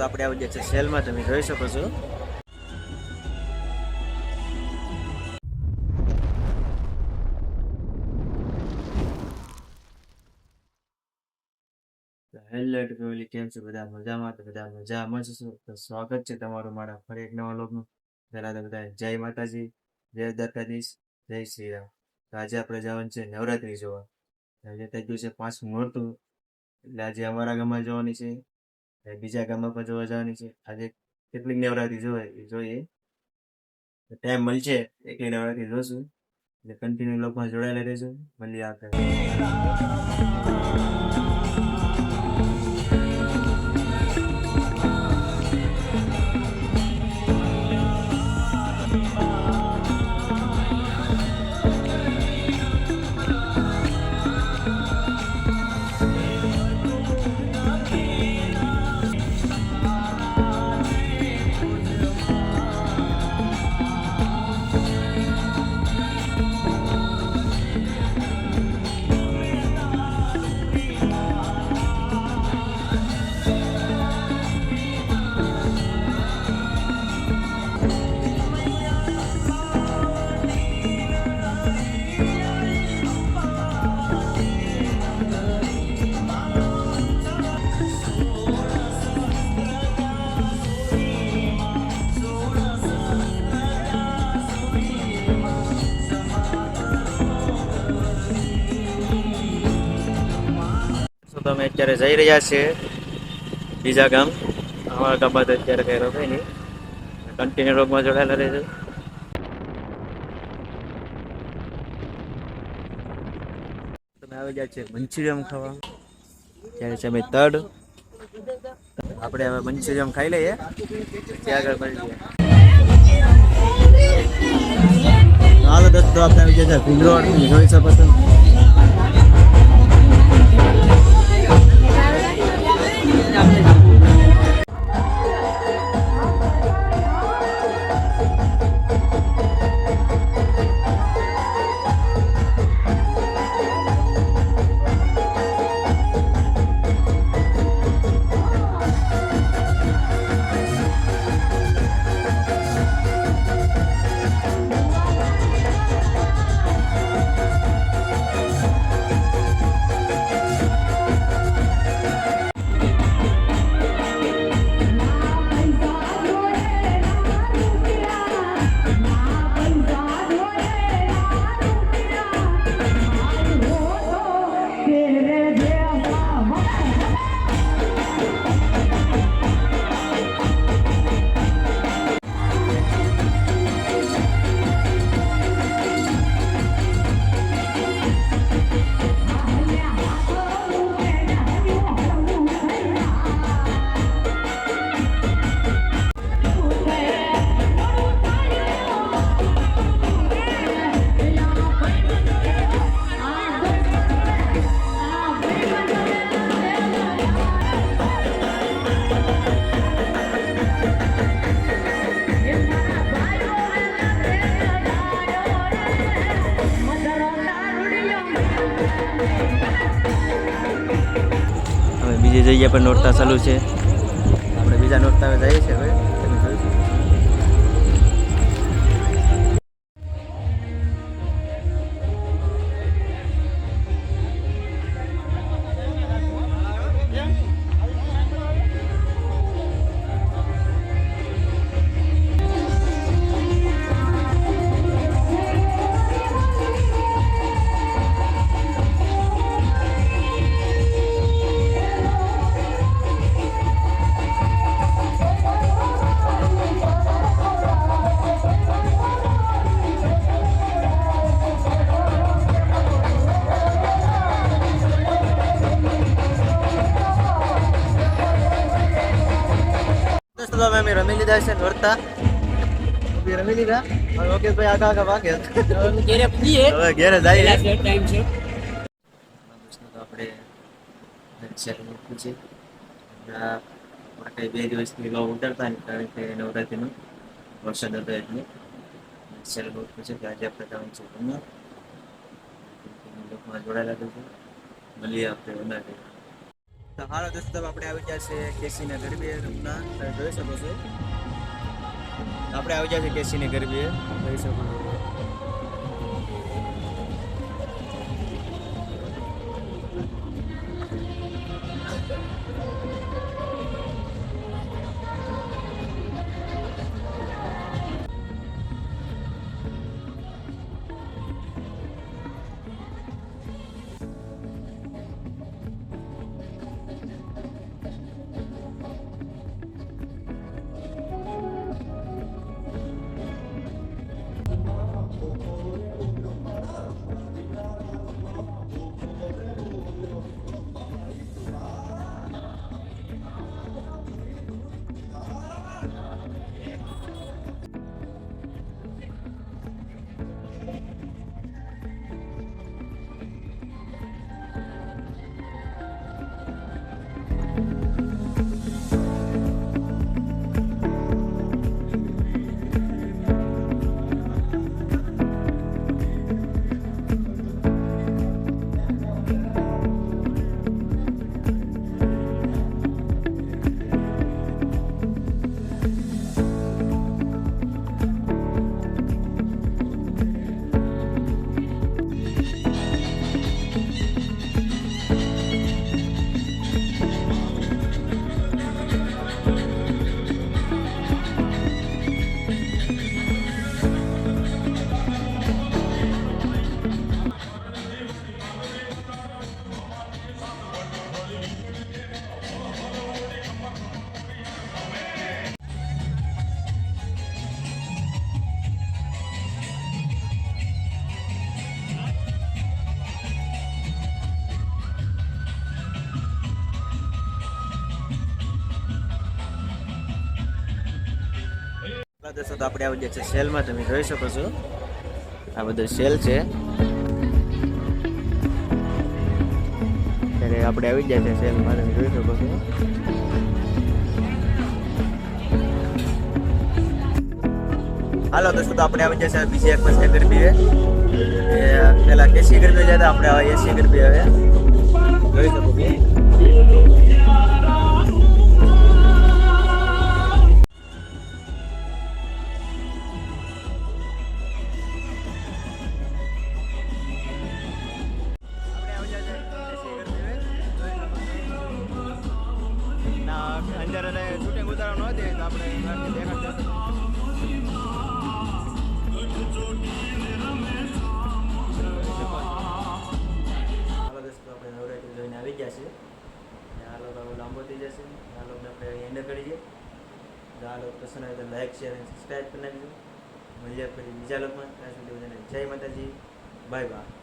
તો આપણે આવી ગયા સેલમાં તમે જોઈ શકો છો. હેલો ફેમિલી કેમ છો? બધા મજામાં? તો બધા મજામાં છો? સ્વાગત છે તમારું મારા ફરી એક નવા લોકનું પહેલા તો બધા જય માતાજી, જય દ્વારકાધીશ, જય શ્રી રામ તો આજે આપણે જવાનું છે નવરાત્રી જોવા. આજે થઈ ગયું પાંચ મુહૂર્ત એટલે આજે અમારા ગામમાં જવાની છે. બીજા ગામમાં પણ જોવા જવાની છે. આજે કેટલીક નવરાત્રી જોવાય જોઈએ. ટાઈમ મળશે એકલી નવરાત્રી જોશું. એટલે કન્ટિન્યુ લોકમાં જોડાયેલા રહેશું મળીએ આપણે તો તમે અત્યારે જઈ રહ્યા છે બીજા ગામ. અમારા ગામ તો અત્યારે કઈ રોકાય નહીં. કન્ટિન્યુ રોગમાં જોડાયેલા રહેજો. તમે આવી ગયા છે મંચુરિયમ ખાવા. ત્યારે છે અમે તડ. આપણે હવે મંચુરિયમ ખાઈ લઈએ. પછી આગળ મળીએ હાલો દોસ્તો, આપણે આવી ગયા છે ભીંગરોડ જોઈ શકો છો. બીજી જગ્યા પર નોરતા ચાલુ છે. આપણે બીજા નોરતા જઈએ છીએ લીધા છે નોરતા રમી લીધા. હવે ઓકે ભાઈ આગા આગા વાગે ઘેરે પૂજીએ હવે ઘેરે જાય ટાઈમ છે. આપણે શહેર મૂકવું છે. માટે બે દિવસથી લોગ ઉતરતા કારણ કે નવરાત્રીનું વરસાદ હતો એટલે સેલ બહુ છે કે આજે આપણે જવાનું છે ગંગા લોકમાં જોડાયેલા છે. મળીએ આપણે ઉનાળે તો હાલો દોસ્તો આપણે આવી ગયા છે કેસીના ગરબે રમના તમે જોઈ શકો છો. આપણે આવી ગયા છે ગરબી એ જોઈ શકો દોસ્તો તો આપણે આવી ગયા છે સેલમાં તમે જોઈ શકો છો. આ બધો સેલ છે. ત્યારે આપણે આવી ગયા છે સેલમાં, તમે જોઈ શકો છો. હાલો, દોસ્તો, તો આપણે આવી જાય છે બીજી એક પછી ગરબી એ, પેલા એસી ગરબી જતા આપણે એસી ગરબી હવે. જોઈ શકો આ લોકો પસંદ આવે તો લાઈક શેર અને સબસ્ક્રાઈબ કરી નાખજો. મળીએ ફરી બીજા લોકો ત્યાં જય માતાજી. Bye bye